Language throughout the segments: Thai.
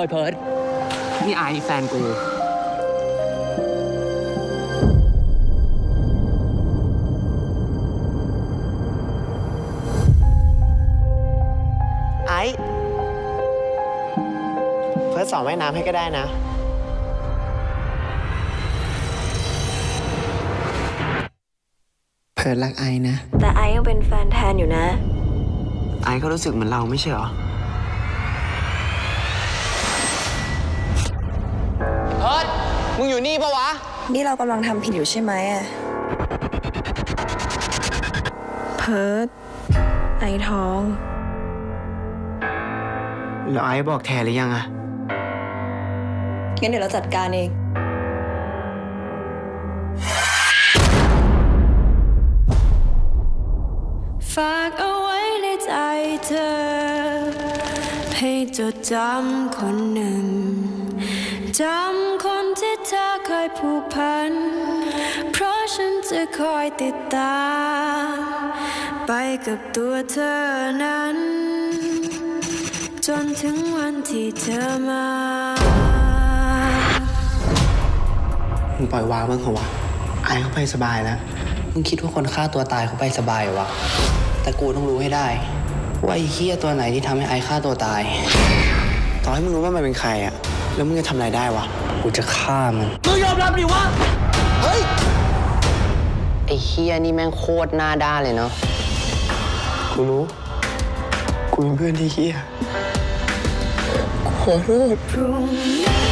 อเพิร์ดนี่ไอแฟนกูไอ้เฟิร์สสอนว่ายน้ำให้ก็ได้นะ เพิร์ดรักไอ้นะ แต่ไอยังเป็นแฟนแทนอยู่นะ ไอ้ก็รู้สึกเหมือนเราไม่ใช่เหรอ มึงอยู่นี่ปะวะ นี่เรากำลังทำผิดอยู่ใช่ไหมอะเพิร์ดไอท้อง แล้วไอ้บอกแทนหรือยังอะงั้นเดี๋ยวเราจัดการเอง ฝากเอาไว้ในใจเธอ ให้จดจำคนหนึ่งจำคน ที่เธอเคยผูกพัน เพราะฉันจะคอยติดตาม ไปกับตัวเธอนั้น จนถึงวันที่เธอมามึงปล่อยวางบ้างเหรอวะไอ้เขาไปสบายแล้วมึงคิดว่าคนฆ่าตัวตายเขาไปสบายเหรอวะแต่กูต้องรู้ให้ได้ ว่าไอ้เหี้ยตัวไหนที่ทำให้ไอ้ฆ่าตัวตาย ต่อให้มึงรู้ว่ามันเป็นใครอะ แล้วมึงจะทำอะไรได้วะ กูจะฆ่ามัน มึงยอมรับดิว่าเฮ้ย ไอเฮียนี่แม่งโคตรหน้าด้านเลยเนาะ กูรู้ กูเป็นเพื่อนที่เหี้ยความ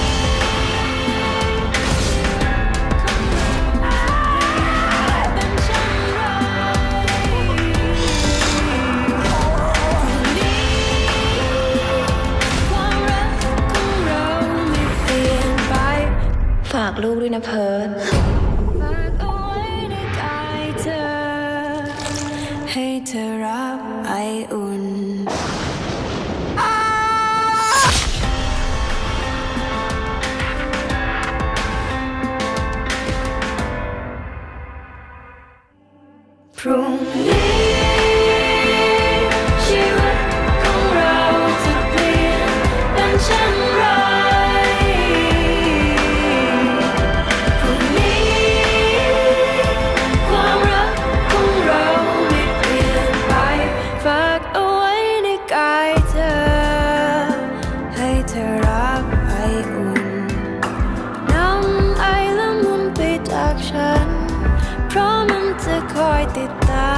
ลูกด้วยนะเพิร์ดฝากเอาไว้ในกายเธอให้เธอรับไออุ่นพรุ่งนี้ did that.